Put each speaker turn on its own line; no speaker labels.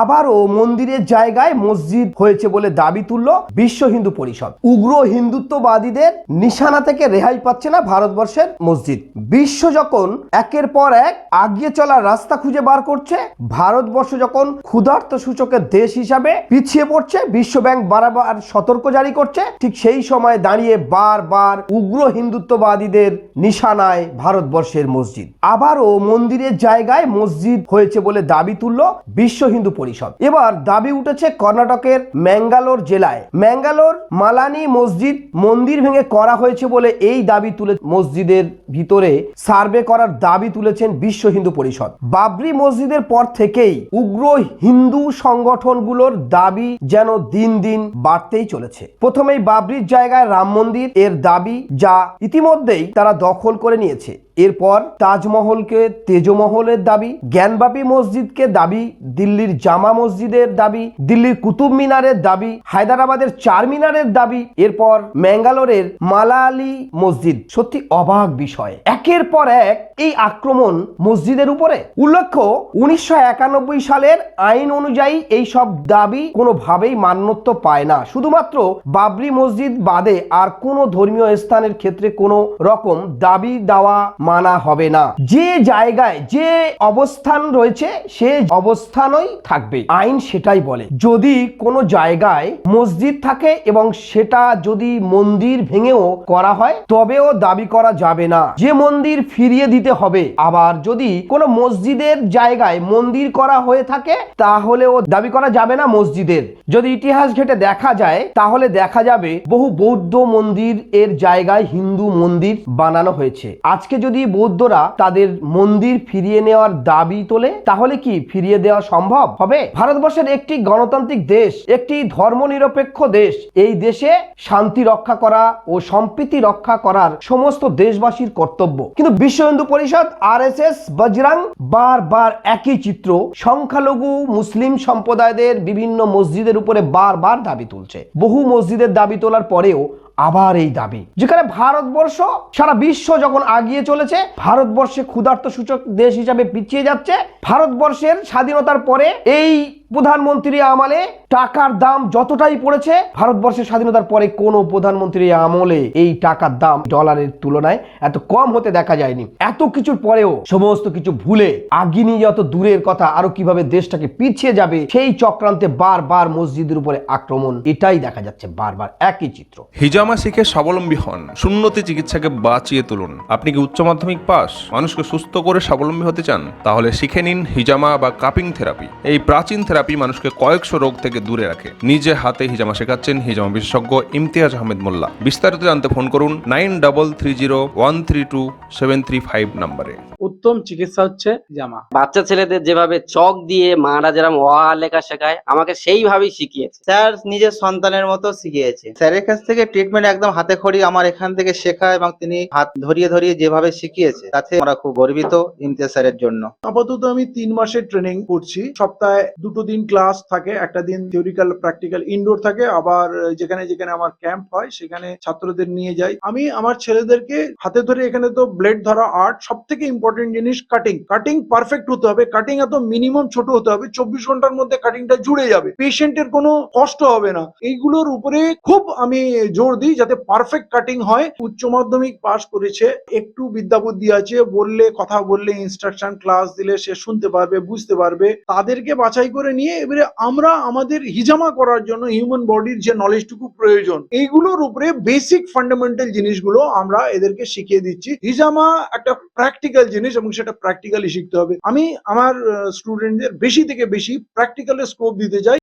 আবারও মন্দিরের জায়গায় মসজিদ হয়েছে বলে দাবি তুলল বিশ্ব হিন্দু পরিষদ। উগ্র হিন্দুত্ববাদীদের নিশানা থেকে রেহাই পাচ্ছে না ভারতবর্ষের মসজিদ। বিশ্ব যখন একের পর এক আগিয়ে চলার রাস্তা খুঁজে বার করছে, ভারতবর্ষ যখন ক্ষুধার্ত সূচকের দেশ হিসাবে পিছিয়ে পড়ছে, বিশ্ব ব্যাংক বারবার সতর্ক জারি করছে, ঠিক সেই সময় দাঁড়িয়ে বারবার উগ্র হিন্দুত্ববাদীদের নিশানায় ভারতবর্ষের মসজিদ। আবারও মন্দিরের জায়গায় মসজিদ হয়েছে বলে দাবি তুলল বিশ্ব হিন্দু পরিষদ। এবার দাবি উঠেছে কর্ণাটকের ম্যাঙ্গালোর জেলায়। ম্যাঙ্গালোর মালানি মসজিদ মন্দির ভেঙে করা হয়েছে বলে এই দাবি তুলে মসজিদের ভিতরে সার্ভে করার দাবি তুলেছেন বিশ্ব হিন্দু পরিষদ। বাবরি মসজিদের পর থেকেই উগ্র হিন্দু সংগঠনগুলোর দাবি যেন দিন দিন বাড়তেই চলেছে। প্রথমেই বাবরির জায়গায় রাম মন্দির এর দাবি যা ইতিমধ্যেই তারা দখল করে নিয়েছে। এরপর তাজমহলকে তেজমহলের দাবি জ্ঞানবাপী মসজিদকে দাবি, দিল্লির জামা মসজিদের দাবি, দিল্লির কুতুব মিনারের দাবি, হায়দ্রাবাদের চার মিনারের দাবি, এরপর ম্যাঙ্গালোরের মালালি মসজিদ। সত্যি অবাক বিষয়। একের পর এক এই আক্রমণ মসজিদের উপরে। উল্লেখ্য, উনিশশো একানব্বই সালের আইন অনুযায়ী এই সব দাবি কোনোভাবেই মান্যত্ব পায় না। শুধুমাত্র বাবরি মসজিদ বাদে আর কোনো ধর্মীয় স্থানের ক্ষেত্রে কোনো রকম দাবি দেওয়া মানা হবে না। যে জায়গায় যে অবস্থান রয়েছে, সে অবস্থানই থাকবে। আইন সেটাই বলে। যদি কোনো জায়গায় মসজিদ থাকে এবং সেটা যদি মন্দির ভেঙেও করা হয়, তবেও দাবি করা যাবে না। যে মন্দির ফিরিয়ে দিতে হবে, আবার যদি কোনো মসজিদের জায়গায় মন্দির করা হয়ে থাকে, তাহলেও দাবি করা যাবে না মসজিদের। যদি ইতিহাস ঘেটে দেখা যায়, তাহলে দেখা যাবে বহু বৌদ্ধ মন্দির এর জায়গায় হিন্দু মন্দির বানানো হয়েছে। আজকে যদি বৌদ্ধরা তাদের মন্দির ফিরিয়ে নেওয়ার দাবি তোলে, তাহলে কি ফিরিয়ে দেওয়া সম্ভব হবে? ভারতবর্ষের একটি গণতান্ত্রিক দেশ, একটি ধর্মনিরপেক্ষ দেশ, এই দেশে শান্তি রক্ষা করা ও সম্প্রীতি রক্ষা করার সমস্ত দেশবাসীর কর্তব্য। কিন্তু বিশ্ব হিন্দু পরিষদ আর এস এস বজরাং বারবার একই চিত্র, সংখ্যালঘু মুসলিম সম্প্রদায়দের বিভিন্ন মসজিদের উপরে বারবার দাবি তুলছে। বহু মসজিদের দাবি তোলার পরেও আবার এই দাবি, যেখানে ভারতবর্ষ সারা বিশ্ব যখন আগিয়ে চলেছে, ভারতবর্ষে ক্ষুধার্ত সূচক দেশ হিসাবে পিছিয়ে যাচ্ছে, ভারতবর্ষের স্বাধীনতার পরে এই প্রধানমন্ত্রী আমলে টাকার দাম যতটাই পড়েছে, ভারতবর্ষের স্বাধীনতার পরে কোনো প্রধানমন্ত্রী আমলে এই টাকার দাম ডলারের তুলনায় এত কম হতে দেখা যায়নি। এত কিছুর পরেও সমস্ত কিছু ভুলে আগিয়ে যত দূরের কথা, আরও কীভাবে দেশটাকে পিছিয়ে যাবে সেই চক্রান্তে বারবার মসজিদের উপরে আক্রমণ, এটাই দেখা যাচ্ছে বারবার, একই চিত্র।
হিজামা শিখে স্বাবলম্বী হন শূন্যতে চিকিৎসাকে বাঁচিয়ে তুলুন। আপনি কি উচ্চ মাধ্যমিক পাস? মানুষকে সুস্থ করে স্বাবলম্বী হতে চান? তাহলে শিখে নিন হিজামা বা কাপিং থেরাপি। এই প্রাচীন থেরাপি মানুষকে কয়েকশো রোগ থেকে দূরে রাখে। নিজে হাতে হিজামা শেখাচ্ছেন হিজামা বিশেষজ্ঞ ইমতিয়াজ আহমেদ মোল্লা। বিস্তারিত জানতে ফোন করুন nine double three zero one three two seven three five নম্বরে।
উত্তম চিকিৎসা হচ্ছে জামা
বাচ্চা ছেলেদের যেভাবে চক দিয়ে মারা যেরকম অ আ লেখা শেখায় আমাকে সেইভাবেই শিখিয়েছে।
স্যার নিজের সন্তানের মতো শিখিয়েছে। স্যারের কাছ থেকে ট্রিটমেন্ট একদম হাতে খড়ি আমার এখান থেকে শেখা এবং তিনি হাত ধরিয়ে ধরিয়ে যেভাবে শিখিয়েছে তাতে আমরা খুব গর্বিত ইমতিয়াজ স্যারের জন্য।
আপাতত আমি তিন মাসের ট্রেনিং করছি। সপ্তাহে দুটো দিন ক্লাস থাকে, একটা দিন থিওরিক্যাল প্র্যাকটিক্যাল ইনডোর থাকে, আবার যেখানে যেখানে আমার ক্যাম্প হয়, সেখানে ছাত্রদের নিয়ে যাই। আমি আমার ছেলেদেরকে হাতে ধরে এখানে তো ব্লেড ধরা আর্ট সব থেকে ইম্পর্টেন্ট জিনিস কাটিং কাটিং পারফেক্ট হতে হবে কাটিং এত মিনিমাম ছোট হতে হবে, চব্বিশ ঘণ্টার মধ্যে কাটিংটা জুড়ে যাবে। পেশেন্টের কোনো কষ্ট হবে না। এইগুলোর উপরে খুব আমি জোর দিই যাতে পারফেক্ট কাটিং হয়। উচ্চ মাধ্যমিক পাস করেছে, একটু বিদ্যাবুদ্ধি আছে, বললে, কথা বললে ইনস্ট্রাকশন ক্লাস দিলে সে শুনতে পারবে, বুঝতে পারবে। তাদেরকে বাছাই করে নিয়ে এবারে আমরা আমাদের হিজামা করার জন্য হিউম্যান বডির যে নলেজটুকু প্রয়োজন, এইগুলোর উপরে বেসিক ফান্ডামেন্টাল জিনিসগুলো আমরা এদেরকে শিখিয়ে দিচ্ছি। হিজামা একটা প্র্যাকটিক্যাল জিনিস এবং সেটা প্র্যাকটিক্যালি শিখতে হবে। আমি আমার স্টুডেন্টদের বেশি থেকে বেশি প্র্যাকটিক্যালের স্কোপ দিতে চাই।